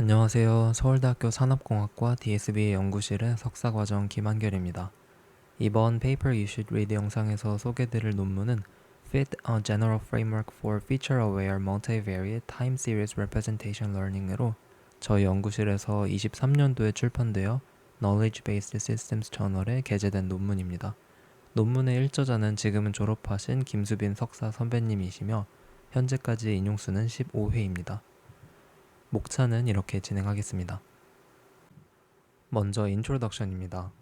안녕하세요. 서울대학교 산업공학과 DSB 연구실의 석사과정 김한결입니다. 이번 Paper You Should Read 영상에서 소개드릴 논문은 Fit a General Framework for Feature-Aware Multivariate Time Series Representation Learning으로 저희 연구실에서 23년도에 출판되어 Knowledge Based Systems 저널에 게재된 논문입니다. 논문의 일저자는 지금은 졸업하신 김수빈 석사 선배님이시며 현재까지 인용수는 15회입니다. 목차는 이렇게 진행하겠습니다. 먼저 인트로덕션입니다.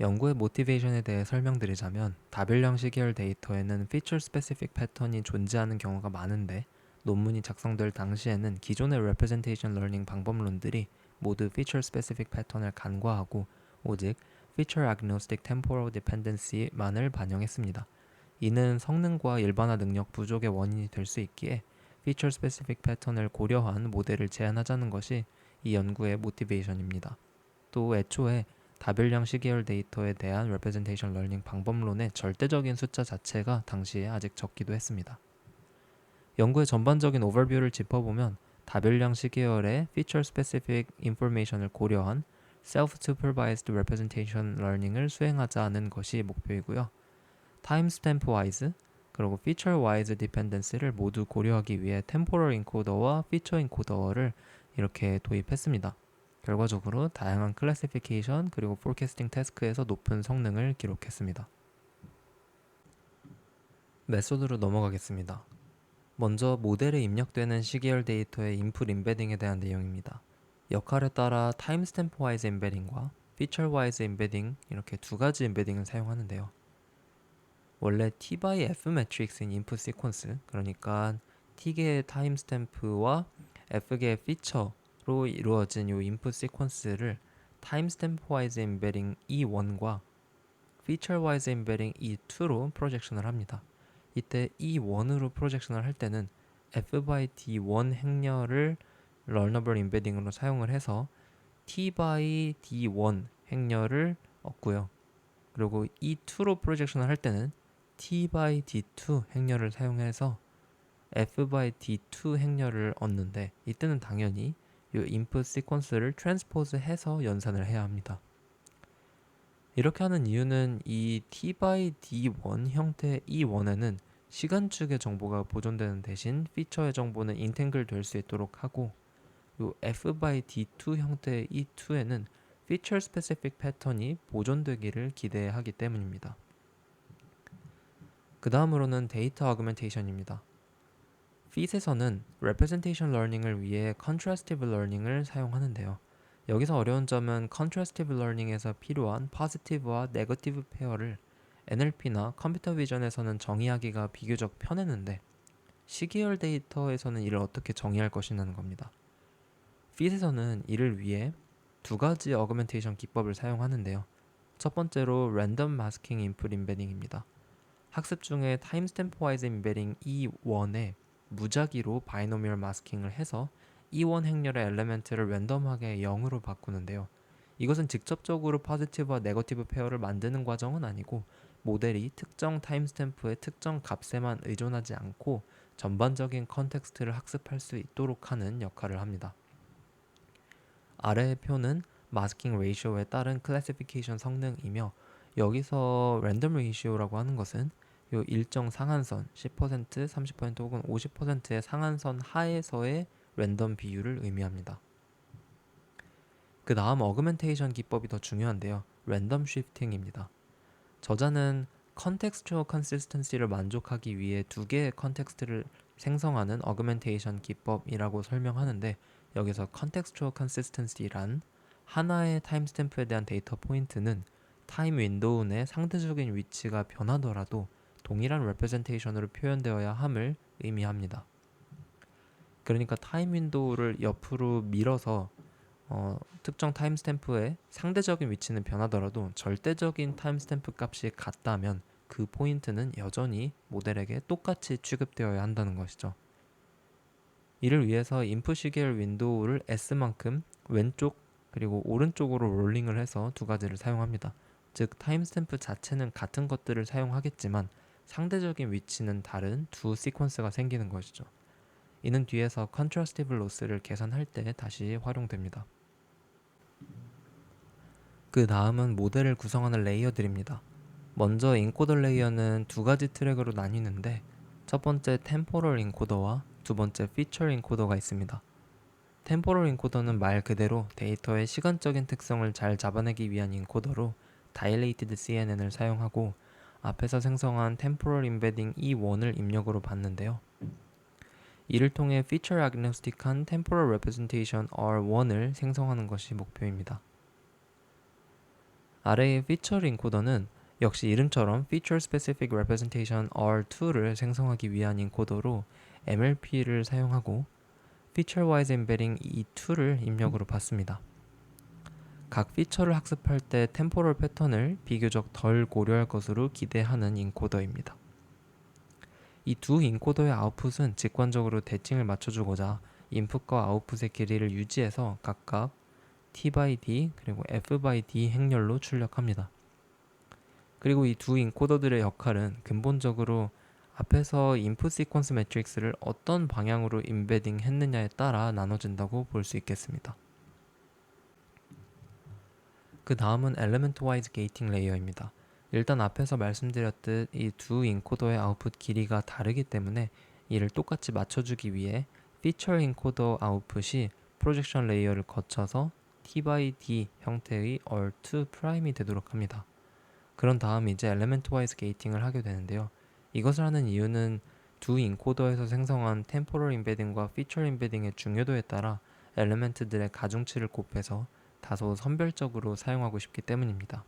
연구의 모티베이션에 대해 설명드리자면 다별량 시계열 데이터에는 피처 스페시픽 패턴이 존재하는 경우가 많은데 논문이 작성될 당시에는 기존의 representation learning 방법론들이 모두 feature specific 패턴을 간과하고 오직 feature agnostic temporal dependency만을 반영했습니다. 이는 성능과 일반화 능력 부족의 원인이 될 수 있기에 feature specific 패턴을 고려한 모델을 제안하자는 것이 이 연구의 모티베이션입니다. 또 애초에 다별량 시계열 데이터에 대한 representation learning 방법론의 절대적인 숫자 자체가 당시에 아직 적기도 했습니다. 연구의 전반적인 오버뷰를 짚어보면 다별량 시계열의 feature specific information을 고려한 self-supervised representation learning을 수행하자는 것이 목표이고요. timestamp wise 그리고 feature wise dependency를 모두 고려하기 위해 temporal encoder와 feature encoder를 이렇게 도입했습니다. 결과적으로 다양한 클래시피케이션 그리고 forecasting 태스크에서 높은 성능을 기록했습니다. 메소드로 넘어가겠습니다. 먼저 모델에 입력되는 시계열 데이터의 인풋 임베딩에 대한 내용입니다. 역할에 따라 타임스탬프 와이즈 임베딩과 피처 와이즈 임베딩 이렇게 두 가지 임베딩을 사용하는데요. 원래 t by f 매트릭스인 인풋 시퀀스 그러니까 t개의 타임스탬프와 f개의 피처로 이루어진 이 인풋 시퀀스를 타임스탬프 와이즈 임베딩 E1과 피처 와이즈 임베딩 E2로 프로젝션을 합니다. 이때 E1으로 프로젝션을 할 때는 f by d1 행렬을 learnable embedding으로 사용을 해서 t by d1 행렬을 얻고요. 그리고 E2로 프로젝션을 할 때는 t by d2 행렬을 사용해서 f by d2 행렬을 얻는데 이때는 당연히 이 input 시퀀스를 트랜스포즈 해서 연산을 해야 합니다. 이렇게 하는 이유는 이 t by d1 형태 e1에는 시간축의 정보가 보존되는 대신 피처의 정보는 인탱글 될 수 있도록 하고 이 f by d2 형태의 e2에는 feature specific 패턴이 보존되기를 기대하기 때문입니다. 그 다음으로는 데이터 아그멘테이션입니다. fit에서는 representation learning을 위해 contrastive learning을 사용하는데요. 여기서 어려운 점은 contrastive learning에서 필요한 positive와 negative 페어를 NLP나 컴퓨터 비전에서는 정의하기가 비교적 편했는데 시계열 데이터에서는 이를 어떻게 정의할 것이냐는 겁니다. fit에서는 이를 위해 두 가지 어그멘테이션 기법을 사용하는데요. 첫 번째로 마스킹 인풋 임베딩입니다. 학습 중에 타임스탬프 와이즈 임베딩 E1에 무작위로 바이노미얼 마스킹을 해서 E1 행렬의 엘레멘트를 랜덤하게 0으로 바꾸는데요. 이것은 직접적으로 포지티브와 네거티브 페어를 만드는 과정은 아니고 모델이 특정 타임스탬프의 특정 값에만 의존하지 않고 전반적인 컨텍스트를 학습할 수 있도록 하는 역할을 합니다. 아래의 표는 마스킹 레이쇼에 따른 클래시피케이션 성능이며 여기서 랜덤 레이시오라고 하는 것은 요 일정 상한선 10%, 30% 혹은 50%의 상한선 하에서의 랜덤 비율을 의미합니다. 그 다음 어그멘테이션 기법이 더 중요한데요. 랜덤 쉬프팅입니다. 저자는 컨텍스추어 컨시스턴시를 만족하기 위해 두 개의 컨텍스트를 생성하는 어그멘테이션 기법이라고 설명하는데 여기서 컨텍스추어 컨시스턴시란 하나의 타임스탬프에 대한 데이터 포인트는 타임 윈도우 내 상대적인 위치가 변하더라도 동일한 레프레젠테이션으로 표현되어야 함을 의미합니다. 그러니까 타임 윈도우를 옆으로 밀어서 어, 특정 타임스탬프의 상대적인 위치는 변하더라도 절대적인 타임스탬프 값이 같다면 그 포인트는 여전히 모델에게 똑같이 취급되어야 한다는 것이죠. 이를 위해서 인풋 시계열 윈도우를 S만큼 왼쪽 그리고 오른쪽으로 롤링을 해서 두 가지를 사용합니다. 즉 타임스탬프 자체는 같은 것들을 사용하겠지만 상대적인 위치는 다른 두 시퀀스가 생기는 것이죠. 이는 뒤에서 contrastive loss를 계산할 때 다시 활용됩니다. 그 다음은 모델을 구성하는 레이어들입니다. 먼저 인코더 레이어는 두 가지 트랙으로 나뉘는데 첫 번째 템포럴 인코더와 두 번째 피처 인코더가 있습니다. 템포럴 인코더는 말 그대로 데이터의 시간적인 특성을 잘 잡아내기 위한 인코더로 Dilated CNN을 사용하고 앞에서 생성한 Temporal Embedding E1을 입력으로 받는데요. 이를 통해 Feature Agnostic한 Temporal Representation R1을 생성하는 것이 목표입니다. 아래의 Feature 인코더는 역시 이름처럼 Feature Specific Representation R2를 생성하기 위한 인코더로 MLP를 사용하고 Feature-wise Embedding E2를 입력으로 받습니다. 각 피처를 학습할 때 템포럴 패턴을 비교적 덜 고려할 것으로 기대하는 인코더입니다. 이 두 인코더의 아웃풋은 직관적으로 대칭을 맞춰주고자 인풋과 아웃풋의 길이를 유지해서 각각 t by d 그리고 f by d 행렬로 출력합니다. 그리고 이 두 인코더들의 역할은 근본적으로 앞에서 인풋 시퀀스 매트릭스를 어떤 방향으로 임베딩 했느냐에 따라 나눠진다고 볼 수 있겠습니다. 그 다음은 엘리멘트 와이즈 게이팅 레이어입니다. 일단 앞에서 말씀드렸듯 이 두 인코더의 아웃풋 길이가 다르기 때문에 이를 똑같이 맞춰주기 위해 피처 인코더 아웃풋이 프로젝션 레이어를 거쳐서 t by d 형태의 R2 프라임이 되도록 합니다. 그런 다음 이제 엘리멘트 와이즈 게이팅을 하게 되는데요. 이것을 하는 이유는 두 인코더에서 생성한 템포럴 인베딩과 피처 인베딩의 중요도에 따라 엘리멘트들의 가중치를 곱해서 다소 선별적으로 사용하고 싶기 때문입니다.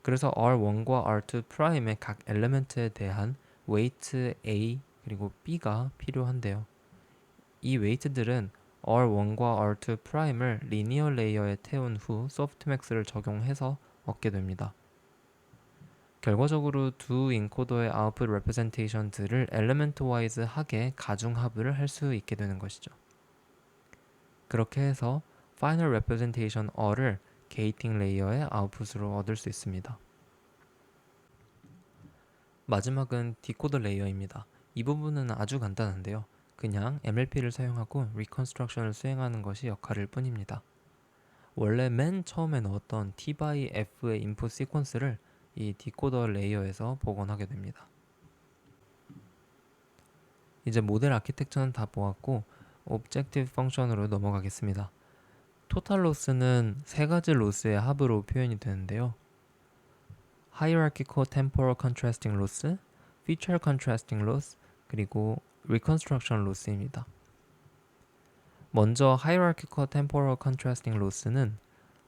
그래서 R1과 R2 프라임의 각 엘리멘트에 대한 웨이트 A 그리고 B가 필요한데요. 이 웨이트들은 R1과 R2 프라임을 리니어 레이어에 태운 후 소프트맥스를 적용해서 얻게 됩니다. 결과적으로 두 인코더의 아웃풋 레프레젠테이션들을 엘리멘트 와이즈 하게 가중합을 할 수 있게 되는 것이죠. 그렇게 해서 파이널 레프레젠테이션 어를 게이팅 레이어의 아웃풋으로 얻을 수 있습니다. 마지막은 디코더 레이어입니다. 이 부분은 아주 간단한데요. 그냥 MLP를 사용하고 리컨스트럭션을 수행하는 것이 역할일 뿐입니다. 원래 맨 처음에 넣었던 T by F의 인풋 시퀀스를 이 디코더 레이어에서 복원하게 됩니다. 이제 모델 아키텍처는 다 보았고 오브젝티브 펑션으로 넘어가겠습니다. 토탈 로스는 세 가지 로스의 합으로 표현이 되는데요. Hierarchical Temporal Contrasting Loss, Feature Contrasting Loss, 그리고 Reconstruction Loss입니다. 먼저 Hierarchical Temporal Contrasting Loss는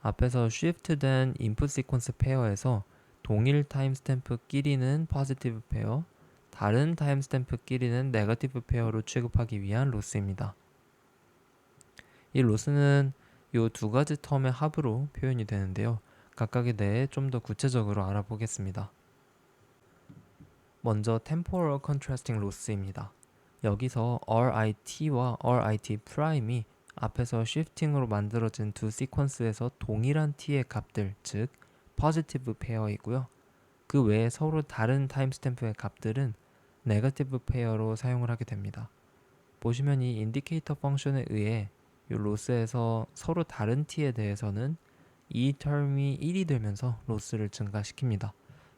앞에서 shift된 input sequence 페어에서 동일 타임스탬프끼리는 포지티브 페어, 다른 타임스탬프끼리는 네거티브 페어로 취급하기 위한 로스입니다. 이 로스는 이 두 가지 텀의 합으로 표현이 되는데요. 각각에 대해 좀 더 구체적으로 알아보겠습니다. 먼저 temporal contrasting loss입니다. 여기서 RIT와 RIT 프라임이 앞에서 shifting으로 만들어진 두 시퀀스에서 동일한 t의 값들, 즉 포지티브 페어이고요. 그 외에 서로 다른 타임스탬프의 값들은 네거티브 페어로 사용을 하게 됩니다. 보시면 이 인디케이터 펑션에 의해 이 로스에서 서로 다른 t에 대해서는 이 텀이 1이 되면서 로스를 증가시킵니다.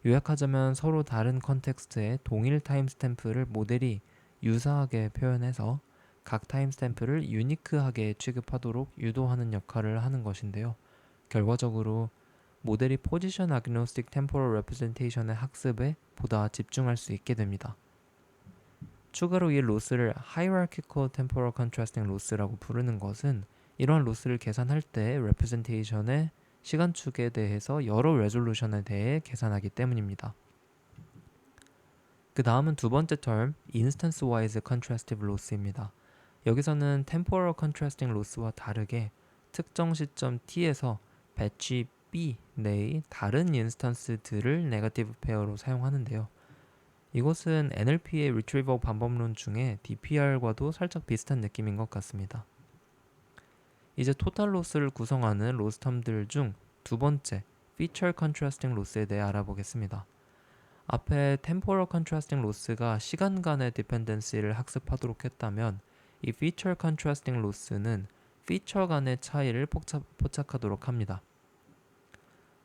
요약하자면 서로 다른 컨텍스트의 동일 타임스탬프를 모델이 유사하게 표현해서 각 타임스탬프를 유니크하게 취급하도록 유도하는 역할을 하는 것인데요. 결과적으로 모델이 포지션 아그노스틱 템포럴 레프레젠테이션의 학습에 보다 집중할 수 있게 됩니다. 추가로 이 로스를 hierarchical temporal contrasting loss라고 부르는 것은 이러한 로스를 계산할 때 레프레젠테이션의 시간축에 대해서 여러 레졸루션에 대해 계산하기 때문입니다. 그 다음은 두 번째 term, instance wise contrastive loss입니다. 여기서는 temporal contrasting loss와 다르게 특정 시점 t에서 배치 B 내의 다른 인스턴스들을 네거티브 페어로 사용하는데요. 이것은 NLP의 Retrieval 반복론 중에 DPR과도 살짝 비슷한 느낌인 것 같습니다. 이제 토탈 로스를 구성하는 로스 텀들 중 두 번째, Feature Contrasting Loss에 대해 알아보겠습니다. 앞에 temporal contrasting loss가 시간 간의 dependency를 학습하도록 했다면 이 feature contrasting loss는 피처 간의 차이를 포착, 포착하도록 합니다.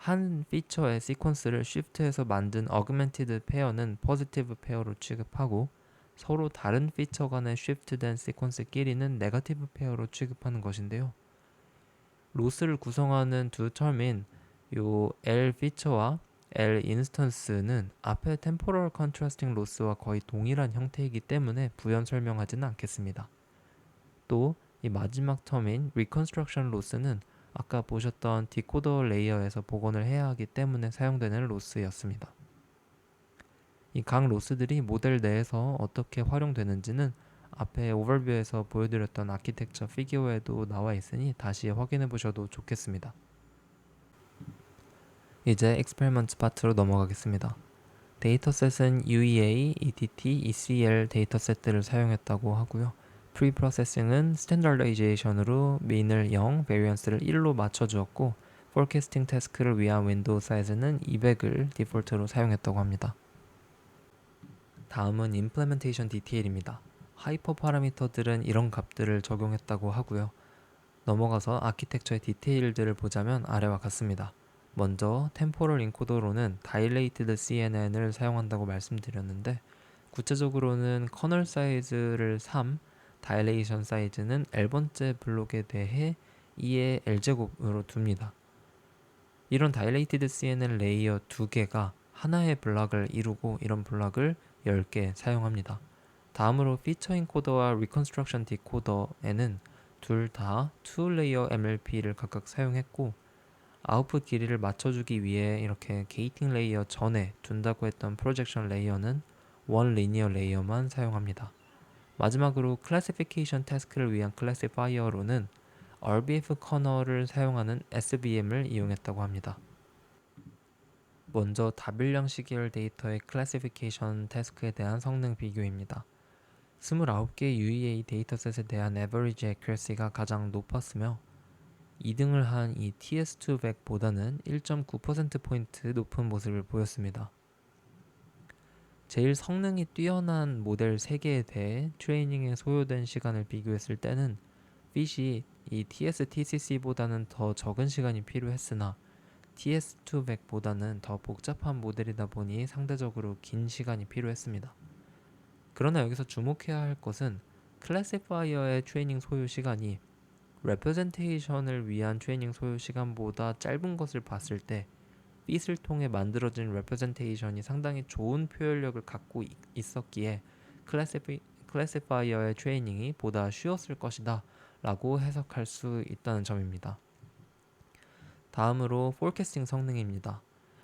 한 피처의 시퀀스를 shift해서 만든 augmented 페어는 positive 페어로 취급하고 서로 다른 피처 간의 shift된 시퀀스끼리는 네거티브 페어로 취급하는 것인데요. 로스를 구성하는 두 term인 요 L 피처와 L 인스턴스는 앞에 temporal contrasting loss와 거의 동일한 형태이기 때문에 부연 설명하지는 않겠습니다. 또 이 마지막 term인 reconstruction loss는 아까 보셨던 디코더 레이어에서 복원을 해야 하기 때문에 사용되는 로스였습니다. 이 각 로스들이 모델 내에서 어떻게 활용되는지는 앞에 오버뷰에서 보여드렸던 아키텍처 피규어에도 나와 있으니 다시 확인해 보셔도 좋겠습니다. 이제 익스페리먼트 파트로 넘어가겠습니다. 데이터셋은 UEA, ETT, ECL 데이터셋들을 사용했다고 하고요. 프리프로세싱은 스탠더라이제이션으로 민을 0, 베리언스를 1로 맞춰주었고 포캐스팅 태스크를 위한 윈도우 사이즈는 200을 디폴트로 사용했다고 합니다. 다음은 임플레멘테이션 디테일입니다. 하이퍼 파라미터들은 이런 값들을 적용했다고 하고요. 넘어가서 아키텍처의 디테일들을 보자면 아래와 같습니다. 먼저 템포럴 인코더로는 다일레이티드 CNN을 사용한다고 말씀드렸는데 구체적으로는 커널 사이즈를 3, 다일레이션 사이즈는 L번째 블록에 대해 2의 L제곱으로 둡니다. 이런 다일레이티드 CNN 레이어 두 개가 하나의 블락을 이루고 이런 블락을 10개 사용합니다. 다음으로 피처 인코더와 리컨스트럭션 디코더에는 둘다 2레이어 MLP를 각각 사용했고 아웃풋 길이를 맞춰주기 위해 이렇게 게이팅 레이어 전에 둔다고 했던 프로젝션 레이어는 원 리니어 레이어만 사용합니다. 마지막으로 클래시피케이션 태스크를 위한 클래시파이어로는 RBF 커널을 사용하는 SVM을 이용했다고 합니다. 먼저 다별량 시계열 데이터의 클래시피케이션 태스크에 대한 성능 비교입니다. 29개 UEA 데이터셋에 대한 average accuracy가 가장 높았으며 2등을 한 이 TS200보다는 1.9%포인트 높은 모습을 보였습니다. 제일 성능이 뛰어난 모델 3개에 대해 트레이닝에 소요된 시간을 비교했을 때는 핏이 이 TS-TCC보다는 더 적은 시간이 필요했으나 TS200보다는 더 복잡한 모델이다 보니 상대적으로 긴 시간이 필요했습니다. 그러나 여기서 주목해야 할 것은 클래시파이어의 트레이닝 소요 시간이 레프레젠테이션을 위한 트레이닝 소요 시간보다 짧은 것을 봤을 때 핏을 통해 만들어진 레프레젠테이션이 상당히 좋은 표현력을 갖고 있었기에 클래시피, 클래시파이어의 트레이닝이 보다 쉬웠을 것이다 라고 해석할 수 있다는 점입니다. 다음으로 포캐스팅 성능입니다.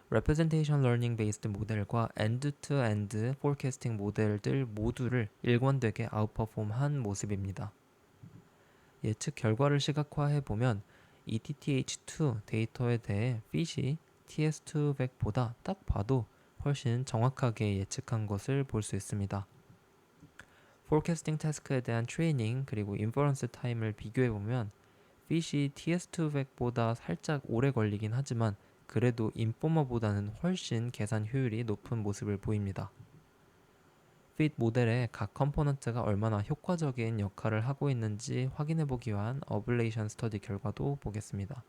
Representation Learning Based 모델과 End-to-End Forecasting 모델들 모두를 일관되게 아웃퍼폼한 모습입니다. 예측 결과를 시각화해 보면 ETTH2 데이터에 대해 핏이 TS200보다 딱 봐도 훨씬 정확하게 예측한 것을 볼 수 있습니다. 포캐스팅 태스크에 대한 트레이닝 그리고 인퍼런스 타임을 비교해 보면 핏이 TS200보다 살짝 오래 걸리긴 하지만 그래도 인포머보다는 훨씬 계산 효율이 높은 모습을 보입니다. 핏 모델의 각 컴포넌트가 얼마나 효과적인 역할을 하고 있는지 확인해 보기 위한 어블레이션 스터디 결과도 보겠습니다.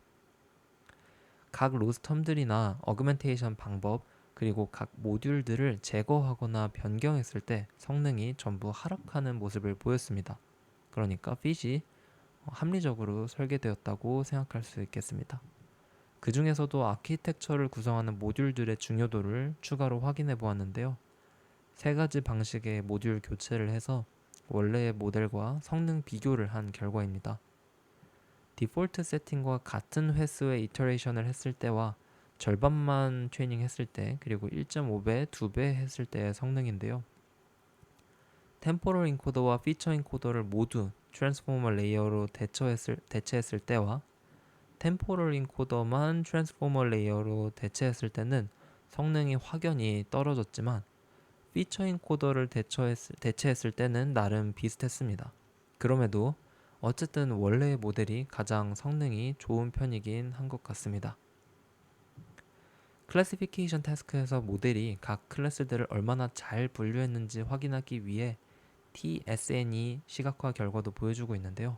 각 로스텀들이나 어그멘테이션 방법 그리고 각 모듈들을 제거하거나 변경했을 때 성능이 전부 하락하는 모습을 보였습니다. 그러니까 핏이 합리적으로 설계되었다고 생각할 수 있겠습니다. 그 중에서도 아키텍처를 구성하는 모듈들의 중요도를 추가로 확인해 보았는데요. 세 가지 방식의 모듈 교체를 해서 원래의 모델과 성능 비교를 한 결과입니다. 디폴트 세팅과 같은 횟수의 이터레이션을 했을 때와 절반만 트레이닝 했을 때 그리고 1.5배, 2배 했을 때의 성능인데요. 템포럴 인코더와 피처 인코더를 모두 트랜스포머 레이어로 대처했을, 대체했을 때와 템포럴 인코더만 트랜스포머 레이어로 대체했을 때는 성능이 확연히 떨어졌지만 피처 인코더를 대처했을, 대체했을 때는 나름 비슷했습니다. 그럼에도 어쨌든 원래의 모델이 가장 성능이 좋은 편이긴 한 것 같습니다. 클래시피케이션 태스크에서 모델이 각 클래스들을 얼마나 잘 분류했는지 확인하기 위해 TSNE 시각화 결과도 보여주고 있는데요.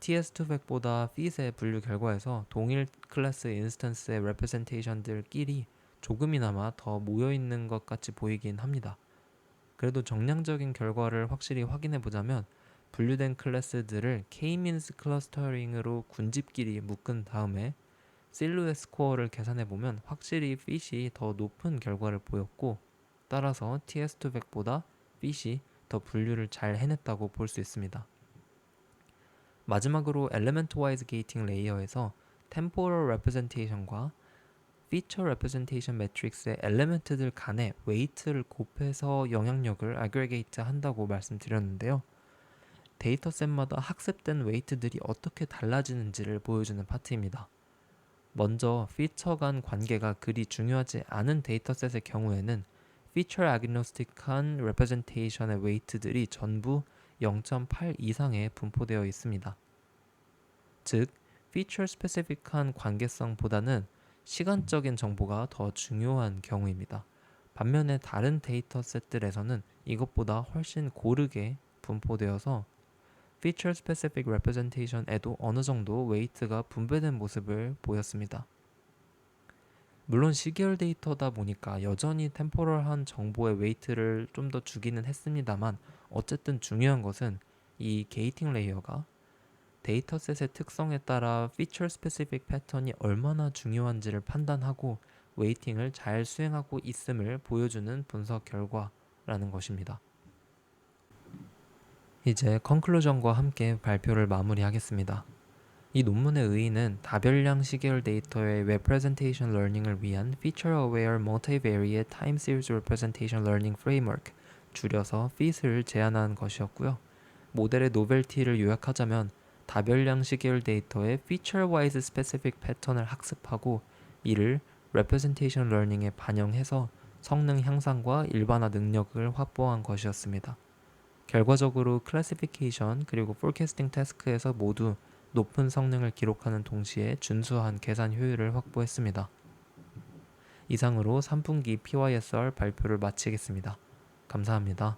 TS200보다 fit의 분류 결과에서 동일 클래스 인스턴스의 레프레젠테이션들끼리 조금이나마 더 모여 있는 것 같이 보이긴 합니다. 그래도 정량적인 결과를 확실히 확인해 보자면 분류된 클래스들을 K-means 클러스터링으로 군집끼리 묶은 다음에 실루엣 스코어를 계산해 보면 확실히 fit이 더 높은 결과를 보였고 따라서 TS200보다 fit이 더 분류를 잘 해냈다고 볼 수 있습니다. 마지막으로 엘리멘트 와이즈 게이팅 레이어에서 템포럴 레프레젠테이션과 피처 레프레젠테이션 매트릭스의 엘리멘트들 간의 웨이트를 곱해서 영향력을 아그레게이트 한다고 말씀드렸는데요. 데이터셋마다 학습된 웨이트들이 어떻게 달라지는지를 보여주는 파트입니다. 먼저 피처 간 관계가 그리 중요하지 않은 데이터셋의 경우에는 피처 아그노스틱한 레프레젠테이션의 웨이트들이 전부 0.8 이상에 분포되어 있습니다. 즉, 피처 스페시픽한 관계성보다는 시간적인 정보가 더 중요한 경우입니다. 반면에 다른 데이터셋들에서는 이것보다 훨씬 고르게 분포되어서 feature specific representation에도 어느 정도 웨이트가 분배된 모습을 보였습니다. 물론 시계열 데이터다 보니까 여전히 템포럴한 정보의 웨이트를 좀 더 주기는 했습니다만 어쨌든 중요한 것은 이 게이팅 레이어가 데이터셋의 특성에 따라 feature specific 패턴이 얼마나 중요한지를 판단하고 웨이팅을 잘 수행하고 있음을 보여주는 분석 결과라는 것입니다. 이제 컨클루전과 함께 발표를 마무리하겠습니다. 이 논문의 의의는 다별량 시계열 데이터의 representation learning을 위한 feature aware multivariate time series representation learning framework 줄여서 FIT을 제안한 것이었고요. 모델의 노벨티를 요약하자면 다별량 시계열 데이터의 feature wise specific 패턴을 학습하고 이를 representation learning에 반영해서 성능 향상과 일반화 능력을 확보한 것이었습니다. 결과적으로 클래시피케이션 그리고 포캐스팅 태스크에서 모두 높은 성능을 기록하는 동시에 준수한 계산 효율을 확보했습니다. 이상으로 3분기 PYSR 발표를 마치겠습니다. 감사합니다.